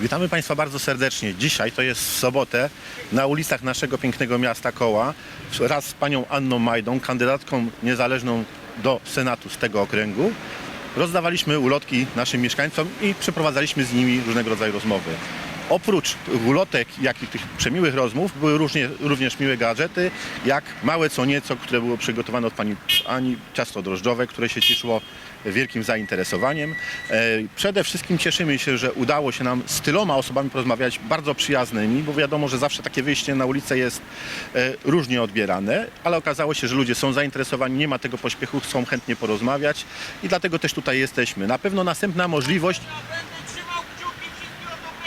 Witamy Państwa bardzo serdecznie. Dzisiaj to jest sobotę na ulicach naszego pięknego miasta Koła wraz z panią Anną Majdą, kandydatką niezależną do Senatu z tego okręgu. Rozdawaliśmy ulotki naszym mieszkańcom i przeprowadzaliśmy z nimi różnego rodzaju rozmowy. Oprócz ulotek, jak i tych przemiłych rozmów, były różnie, również miłe gadżety, jak małe co nieco, które było przygotowane od pani Ani, ciasto drożdżowe, które się cieszyło wielkim zainteresowaniem. E, Przede wszystkim cieszymy się, że udało się nam z tyloma osobami porozmawiać bardzo przyjaznymi, bo wiadomo, że zawsze takie wyjście na ulicę jest e, różnie odbierane, ale okazało się, że ludzie są zainteresowani, nie ma tego pośpiechu, chcą chętnie porozmawiać i dlatego też tutaj jesteśmy. Na pewno następna możliwość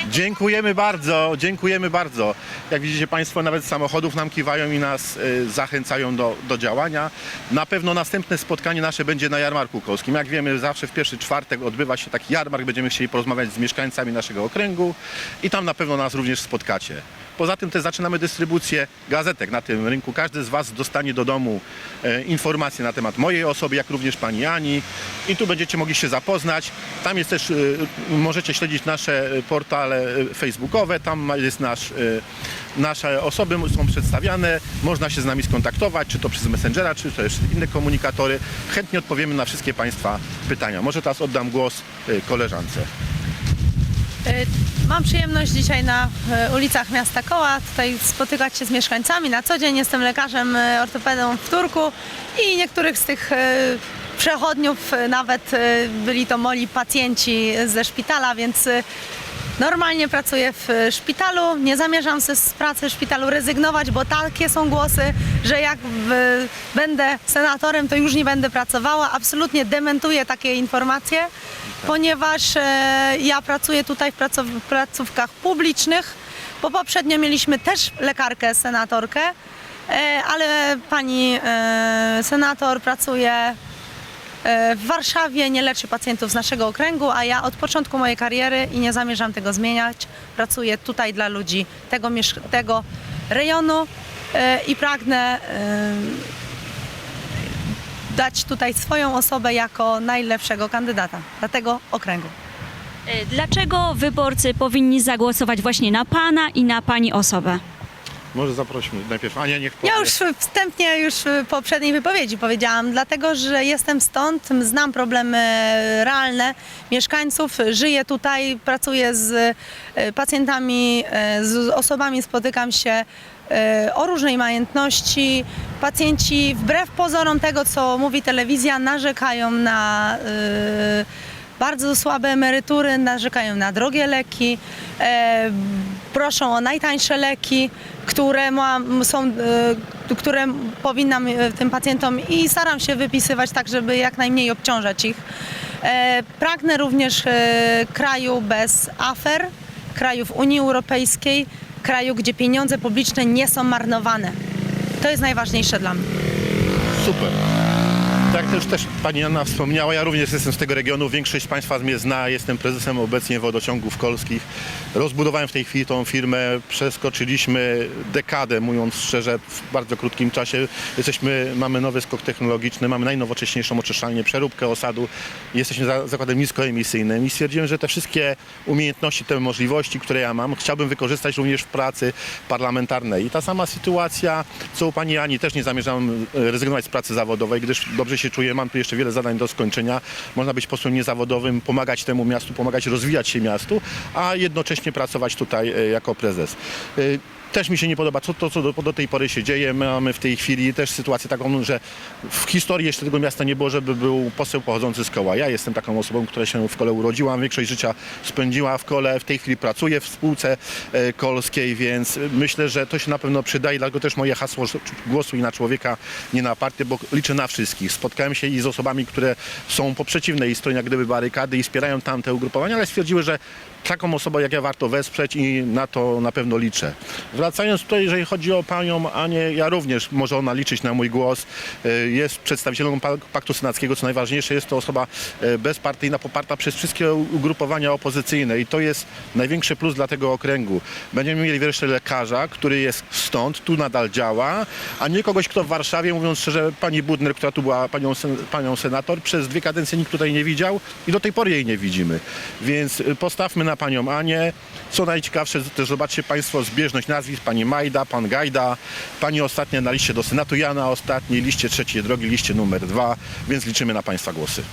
Dziękujemy bardzo, dziękujemy bardzo. Jak widzicie Państwo, nawet samochodów nam kiwają i nas y, zachęcają do, do działania. Na pewno następne spotkanie nasze będzie na Jarmarku Kolskim. Jak wiemy, zawsze w pierwszy czwartek odbywa się taki jarmark. Będziemy chcieli porozmawiać z mieszkańcami naszego okręgu i tam na pewno nas również spotkacie. Poza tym też zaczynamy dystrybucję gazetek na tym rynku. Każdy z Was dostanie do domu e, informacje na temat mojej osoby, jak również Pani Ani. I tu będziecie mogli się zapoznać. Tam jest też, e, możecie śledzić nasze e, portale e, facebookowe. Tam jest nasz, e, nasze osoby są przedstawiane. Można się z nami skontaktować, czy to przez Messengera, czy też inne komunikatory. Chętnie odpowiemy na wszystkie Państwa pytania. Może teraz oddam głos e, koleżance. Mam przyjemność dzisiaj na ulicach miasta Koła tutaj spotykać się z mieszkańcami. Na co dzień jestem lekarzem ortopedą w Turku i niektórych z tych przechodniów nawet byli to moi pacjenci ze szpitala, więc normalnie pracuję w e, szpitalu. Nie zamierzam z pracy w szpitalu rezygnować, bo takie są głosy, że jak w, będę senatorem, to już nie będę pracowała. Absolutnie dementuję takie informacje ponieważ e, ja pracuję tutaj w pracow- placówkach publicznych, bo poprzednio mieliśmy też lekarkę, senatorkę, e, ale pani e, senator pracuje w Warszawie, nie leczy pacjentów z naszego okręgu, a ja od początku mojej kariery i nie zamierzam tego zmieniać, pracuję tutaj dla ludzi tego, tego rejonu e, i pragnę e, dać tutaj swoją osobę jako najlepszego kandydata dla tego okręgu. E, Dlaczego wyborcy powinni zagłosować właśnie na Pana i na Pani osobę? Może zaprosimy najpierw Ania, niech powie. Ja już wstępnie już w poprzedniej wypowiedzi powiedziałam, dlatego że jestem stąd, znam problemy realne mieszkańców, żyję tutaj, pracuję z e, pacjentami, e, z osobami, spotykam się e, o różnej majętności. Pacjenci wbrew pozorom tego, co mówi telewizja, narzekają na bardzo słabe emerytury, narzekają na drogie leki, e, proszą o najtańsze leki, które ma, są, e, które powinnam e, tym pacjentom i staram się wypisywać tak, żeby jak najmniej obciążać ich. E, pragnę również e, kraju bez afer, krajów Unii Europejskiej, kraju, gdzie pieniądze publiczne nie są marnowane. To jest najważniejsze dla mnie. Super. Tak też, też Pani Anna wspomniała, ja również jestem z tego regionu, większość Państwa mnie zna, jestem prezesem obecnie wodociągów kolskich. Rozbudowałem w tej chwili tą firmę, przeskoczyliśmy dekadę, mówiąc szczerze, w bardzo krótkim czasie. Jesteśmy, mamy nowy skok technologiczny, mamy najnowocześniejszą oczyszczalnię, przeróbkę osadu, jesteśmy za, zakładem niskoemisyjnym i stwierdziłem, że te wszystkie umiejętności, te możliwości, które ja mam, chciałbym wykorzystać również w pracy parlamentarnej. I ta sama sytuacja, co u Pani Ani, też nie zamierzam e, rezygnować z pracy zawodowej, gdyż dobrze się czuję, mam tu jeszcze wiele zadań do skończenia. Można być posłem niezawodowym, pomagać temu miastu, pomagać rozwijać się miastu, a jednocześnie pracować tutaj e, jako prezes. Też mi się nie podoba to, to co do, do tej pory się dzieje. My mamy w tej chwili też sytuację taką, że w historii jeszcze tego miasta nie było, żeby był poseł pochodzący z koła. Ja jestem taką osobą, która się w kole urodziła, większość życia spędziła w kole, w tej chwili pracuję w spółce e, kolskiej, więc myślę, że to się na pewno przyda i dlatego też moje hasło że głosuj na człowieka, nie na partię, bo liczę na wszystkich. Spotkałem się i z osobami, które są po przeciwnej stronie jak gdyby barykady i wspierają tamte ugrupowania, ale stwierdziły, że taką osobę jak ja warto wesprzeć i na to na pewno liczę. Wracając tutaj, jeżeli chodzi o panią Anię, ja również może ona liczyć na mój głos. Y, Jest przedstawicielem pa- Paktu Senackiego, co najważniejsze, jest to osoba y, bezpartyjna, poparta przez wszystkie ugrupowania opozycyjne i to jest największy plus dla tego okręgu. Będziemy mieli wreszcie lekarza, który jest stąd, tu nadal działa, a nie kogoś, kto w Warszawie, mówiąc szczerze, pani Budner, która tu była panią, sen- panią senator, przez dwie kadencje nikt tutaj nie widział i do tej pory jej nie widzimy. Więc y, postawmy na panią Anię. Co najciekawsze, też zobaczcie Państwo zbieżność nazwisk. Pani Majda, pan Gajda, pani ostatnia na liście do Senatu, ja na ostatniej liście trzeciej drogi, liście numer dwa, więc liczymy na Państwa głosy.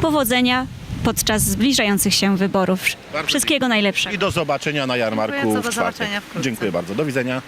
Powodzenia podczas zbliżających się wyborów. Bardzo Wszystkiego najlepszego. I do zobaczenia na jarmarku Dziękuję, do w czwartek. zobaczenia wkrótce. Dziękuję bardzo. Do widzenia.